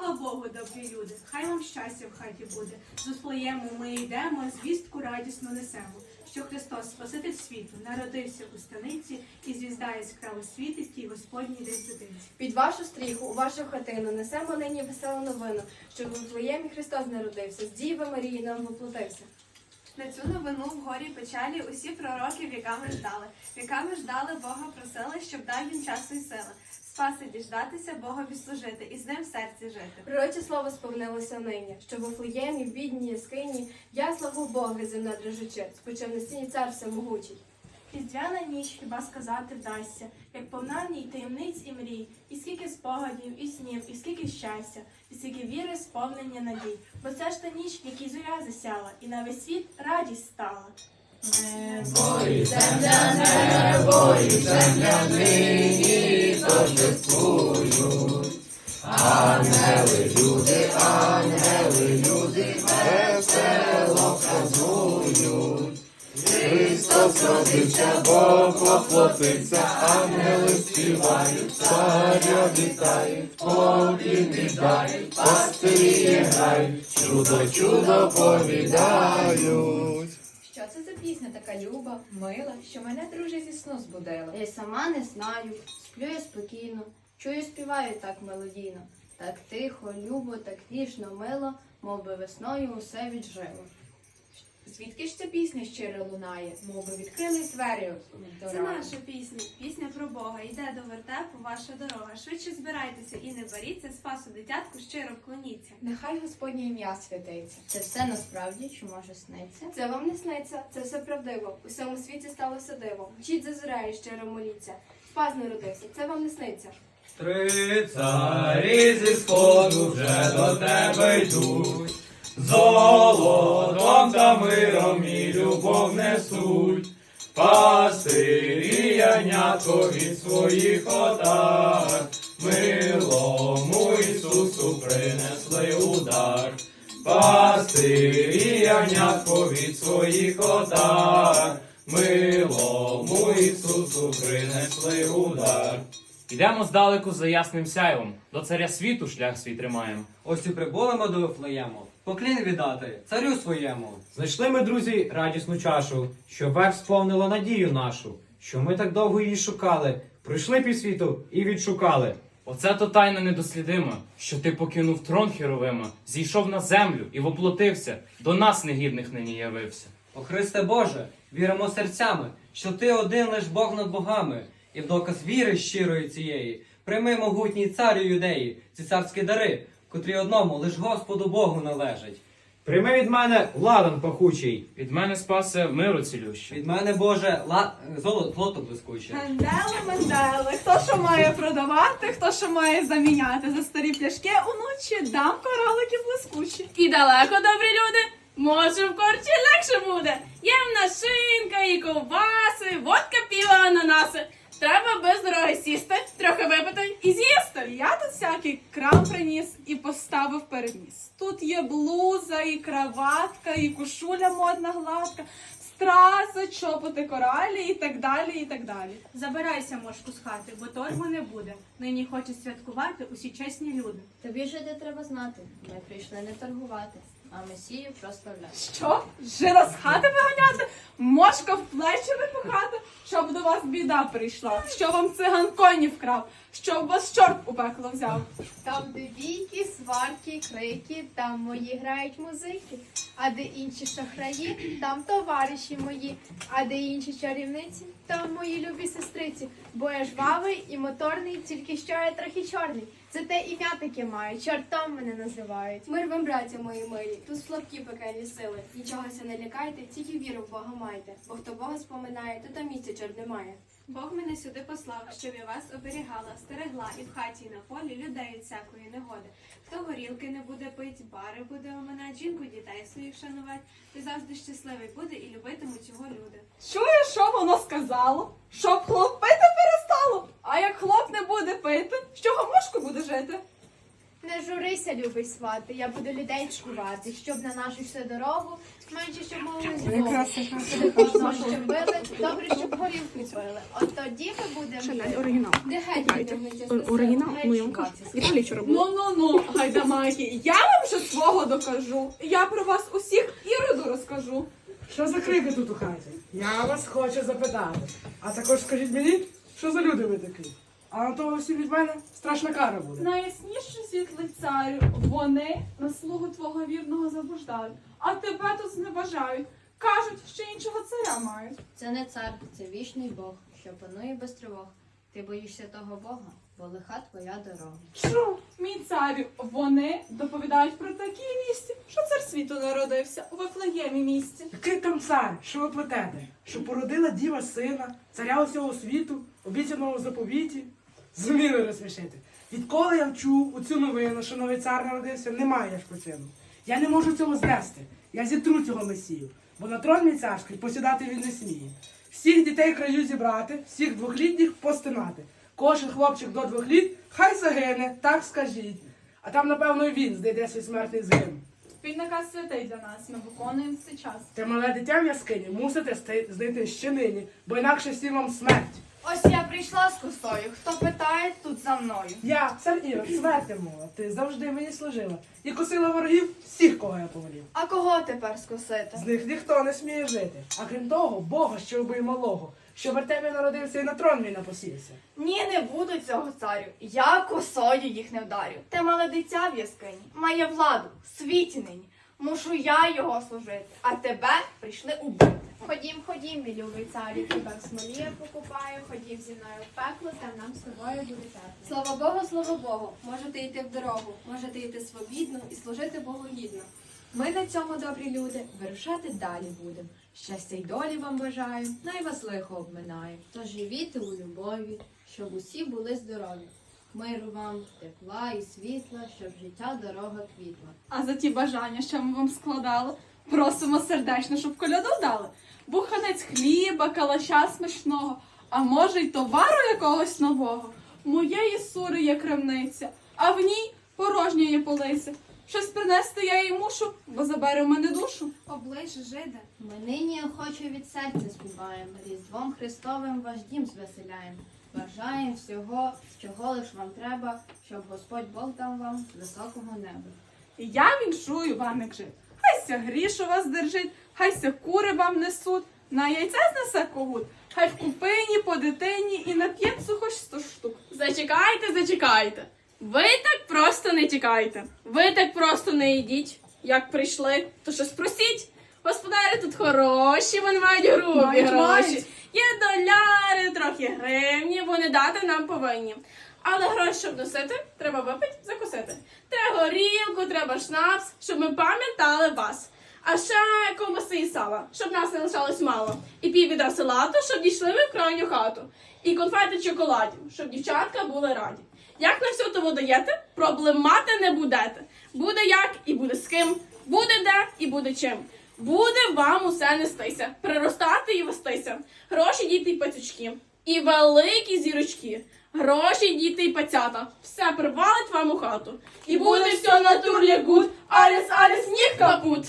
Слава Богу, добрі люди! Хай вам щастя в хаті буде. До своєму ми йдемо, звістку радісно несемо, що Христос, Спаситель світу, народився у станиці, і звізда яскраво світить, тій Господній десь дитинці. Під вашу стріху, у вашу хатину несемо нині веселу новину, що в Вифлеємі Христос народився, з Діви Марії нам воплотився. На цю новину в горі печалі усі пророки віками ждали. Віками ждали, Бога просили, щоб дав їм часу і сили. Спаси діждатися, Богові служити і з ним в серці жити. Пророче слово сповнилося нині, що в Офлеємі, бідній яскині, славу Бога земна дрожучи, спочив на стіні цар всемогучий. Різдвяна ніч хіба сказати вдасться, як повна в ній таємниць і мрій, і скільки спогадів, і снів, і скільки щастя, і скільки віри, сповнення надій. Бо це ж та ніч, в якій зоря засяла, і на весь світ радість стала. Христос родився, Бог воплотився, ангели співають, царя вітають, поклін віддають, пастирі грають, чудо, чудо повідають. Що це за пісня така люба, мила, що мене друже зі сну збудила? Я сама не знаю, сплю я спокійно, чую, співаю так мелодійно, так тихо, любо, так ніжно, мило, мов би весною усе віджило. Звідки ж ця пісня щиро лунає, мов би відкрились двері до Це раю? наша пісня, пісня про Бога. Йде до вертепу ваша дорога. Швидше збирайтеся і не боріться, спасу дитятку щиро вклоніться. Нехай Господнє ім'я святиться. Це все насправді, чи може сниться? Це вам не сниться, це все правдиво. У всьому світі сталося диво. Вчіть за зорею, щиро моліться. Спас народився, це вам не сниться. Три царі зі сходу вже до тебе йдуть, золотом та миром і любов несуть, пастирі янятко від своїх отар, милому Ісусу принесли удар, пастирі янятко від своїх отар, милому Ісусу принесли удар. Ідемо здалеку за ясним сяйвом, до царя світу шлях свій тримаємо. Ось і прибулимо до Вифлеєму, поклін віддати царю своєму. Знайшли ми, друзі, радісну чашу, що верх сповнило надію нашу, що ми так довго її шукали, пройшли півсвіту і відшукали. Оце то тайна недослідима, що ти покинув трон херовима, зійшов на землю і воплотився, до нас негідних нині явився. О Христе Боже, віримо серцями, що ти один лиш Бог над богами, і в доказ віри щирої цієї, прийми могутній царю юдеї, ці царські дари, котрі одному лиш Господу Богу належать. Прийми від мене ладан пахучий, Від мене спасе миру цілющий. Від мене, Боже, ла... золото, золото блискуче. Мендели, мендели, хто що має продавати, хто що має заміняти за старі пляшки уночі дам королики блискучі. І далеко, добрі люди, може в корчі легше буде. Є в нас шинка і ковбаси, водка піва, ананаси. Треба без дороги сісти, трохи випити і з'їсти. Я тут всякий крам приніс і переніс. Тут є блуза, і краватка, і кушуля модна гладка, страса, чоботи коралі і так далі, і так далі. Забирайся, мошку, з хати, бо торгу не буде. Нині хочуть святкувати усі чесні люди. Тобі ж де треба знати. Ми прийшли не торгувати, а месію прославляти. Що? Жира з хати виганяти? Мошка в плечі випихати? Щоб до вас біда прийшла, що вам циган коні вкрав, щоб вас чорт у пекло взяв. Там, де бійки, сварки, крики, там мої грають музики, а де інші шахраї, там товариші мої, а де інші чарівниці, там мої любі сестриці. Бо я жвавий і моторний, тільки що я трохи чорний. Це те ім'я таке маю, чортом мене називають. Мир вам, браття мої милі, тут слабкі пекельні сили. Нічогося не лякайте, тільки віру в Бога майте. Бо хто Бога споминає, то там місця чорт немає. Бог мене сюди послав, щоб я вас оберігала, стерегла і в хаті, і на полі людей від всякої негоди. Хто горілки не буде пить, бари буде оминать, жінку дітей своїх шанувати, ти завжди щасливий буде і любитимуть його люди. Чуєш, що воно сказало? Щоб хлоп пити перестало. А як хлоп не буде пити, з чого мошку буде жити? Не журися, любий свати, я буду людей чкувати, щоб на нашу всю дорогу менше, щоб молились Богу. Щоб били, добре, щоб горілку пили. От тоді ми будемо жити. оригінал. Де геть оригінал, ну, геть я вам кажу. чуватися. Віталій що робив? Ну ну ну, гайдамаки, я вам ще свого докажу. Я про вас усіх іроду розкажу. Що за крики тут у хаті? Я вас хочу запитати. А також скажіть мені, що за люди ви такі? А на того всі від мене страшна кара буде. Найясніше світлий царю, вони на слугу твого вірного забуждають, а тебе тут зневажають. Кажуть, що іншого царя мають. Це не цар, це вічний Бог, що панує без тривог. Ти боїшся того Бога, бо лиха твоя дорога. Що, мій царю, вони доповідають про такі вісті, що цар світу народився у Вифлеємі місті. Який там цар? Що ви плетете? Що породила діва сина, царя усього світу, обіцяного в заповіті? Зуміли розсмішити. Відколи я чув у цю новину, що новий цар народився, немає ж почину. Я не можу цього знести. Я зітру цього месію, бо на трон мій царський посідати він не сміє. Всіх дітей краю зібрати, всіх двохлітніх постинати. Кожен хлопчик до двох літ хай загине, так скажіть. А там, напевно, і він знайде свій смертний згин. Він наказ святий для нас, ми виконуємо все час. Те мале дитя в яскині мусите знайти ще нині, бо інакше всім вам смерть. Ось я прийшла з косою. Хто питає, тут за мною. Я, цар Ірод, смерти мова, ти завжди мені служила. І косила ворогів всіх, кого я повелів. А кого тепер скосити? З них ніхто не сміє жити. А крім того, Бога ще вбий малого, що в Артемі народився і на трон мій напосівся. Ні, не буду цього царю. Я косою їх не вдарю. Те мале дитя в яскині має владу світі нині. Мушу я його служити, а тебе прийшли убити. Ходім, ходім, мій любий царю, тебе в смолі я покупаю, ходім зі мною в пекло, там нам з тобою буде тепло. Слава Богу, слава Богу, можете йти в дорогу, можете йти свобідно і служити Богу гідно. Ми на цьому, добрі люди, вирушати далі будемо. Щастя й долі вам бажаю, най вас лихо обминає. Тож живіте у любові, щоб усі були здорові. Миру вам, тепла і світла, щоб життя дорога квітла. А за ті бажання, що ми вам складали, просимо сердечно, щоб коляду дали. Буханець хліба, калача смачного, а може й товару якогось нового. Моєї сури є крамниця, а в ній порожня є полиця. Щось принести я їй мушу, бо забере в мене душу. Оближ, жиде. Ми нині охоче від серця співаємо, Різдвом Христовим ваш дім звеселяємо. Бажаємо всього, чого лиш вам треба, щоб Господь Бог дав вам з високого неба. І я віншую вам, як жит. Хай ся гріш у вас держить, хай ся кури вам несуть, на яйце знесе когут, хай в купині по дитині і нап'ється хоч сто штук. Зачекайте, зачекайте. Ви так просто не тікайте. Ви так просто не йдіть. Як прийшли, то щось просіть. Господарі тут хороші, вони мають грубі Мають, гроші. мають. Є доляри, трохи гривні, вони дати нам повинні. Але гроші, щоб носити, треба випити, закусити. Треба горілку, треба шнапс, щоб ми пам'ятали вас. А ще ковбаси і сала, щоб нас не лишалось мало. І пів відра салату, щоб дійшли ми в крайню хату. І конфети чоколадів, щоб дівчатка були раді. Як на все того даєте, проблем мати не будете. Буде як і буде з ким, буде де і буде чим. Буде вам усе нестися, приростати і вестися. Гроші, діти й пацючки. І великі зірочки. Гроші, діти й пацята. Все привалить вам у хату. І буде все на турлі гуд. Аліс, аліс, ні капут.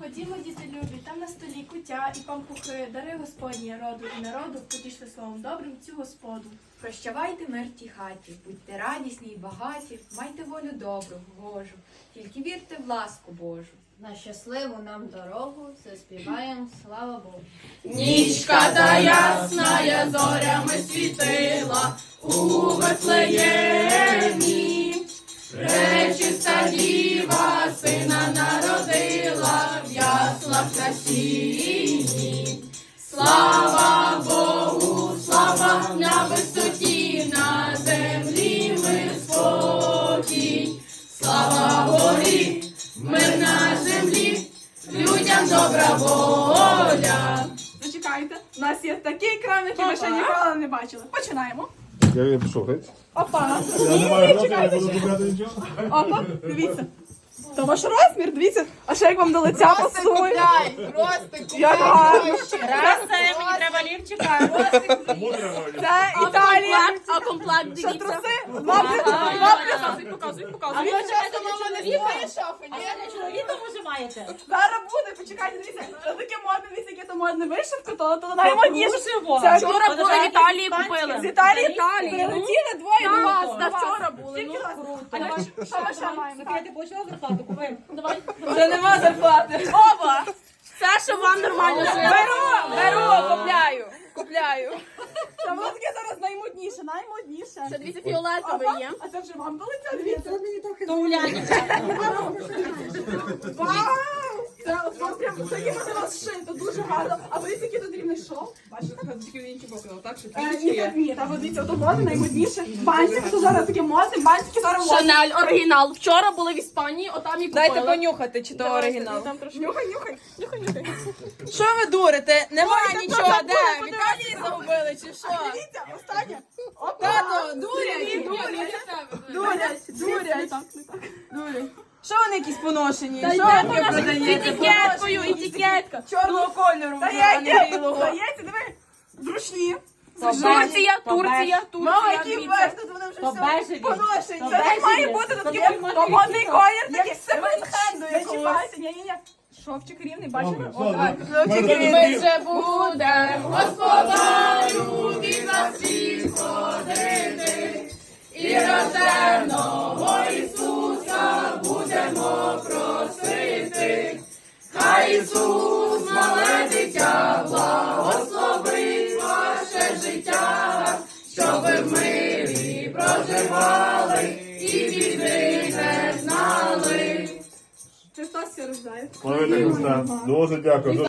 Ходімо, діти любі, там на столі куття і пампухи, дари Господні роду і народу, потішли словом добрим цю господу. Прощавайте мир тій хаті, будьте радісні й багаті, майте волю добру, Божу, тільки вірте в ласку Божу. На щасливу нам дорогу заспіваємо, слава Богу. Нічка та ясна зорями світила у Вифлеємі. Пречиста діва сина народила в яслах на Слава слава добра воля. Зачекайте, у нас є такий крам, який ви ще ніколи не бачили. Починаємо. Я, я пішов, геть. Опа. Я не маю грошей, я буду купляти нічого. Опа, дивіться. То ваш розмір, дивіться, а ще як вам до лиця пасує. Як гарно. Мені треба лівчика. Це Італія. А комплект Що дивіться. труси? Два плюс, два плюс. Показуй, показуй, показуй. Зараз буде, почекайте, дивіться, це таке модне, дивіться, яке то модне вишивка, то, то наймодніше. Це Вчора були в Італії купили. З Італії прилетіли двоє до вас. Да, вчора були. Ну, вас? А Що ми ще маємо? Давай. Вже нема зарплати. Оба. Що вам нормально жити. Беру, беру, купляю, купляю. Це воно таке зараз наймодніше, наймодніше. Це дивіться, фіолетовий є. А це вже вам до лиця, дивіться. То Уляні. Вау! Це от прям це є на вас шито, дуже гарно. А ви який тут рівний шов? Бачите, тільки він інші показав, так? Що ні, так, ні, та дивіться, ото модне наймодніше. Бантик, що зараз таке модне, бантики зараз модні. Шанель оригінал. Вчора були в Іспанії, отам і купили. Дайте понюхати, чи то оригінал. там трошки. Нюхай, нюхай. Нюхай, нюхай. Що ви дурите? Немає Ой, нічого. та Де? забули, В Італії загубили чи що? Дивіться, останнє. Тато, дурять, дурять. Дурять, дурять. Дурять. Що вони якісь поношені? Що ви продаєте? Етикеткою, етикетка. Чорного кольору. Та а не є, білого. Даєте, диви. Зручні. Турція, Турція, Мама, Турція. які бачите, тут вони вже все поношені. Це не має бути тут такий модний колір, такий секонд-хенду якогось. Ні-ні-ні. Шовчик рівний? О, давай. Шовчик рівний. Ми вже будемо господарю від нас всіх ходити. І рожденого Дуже дякую.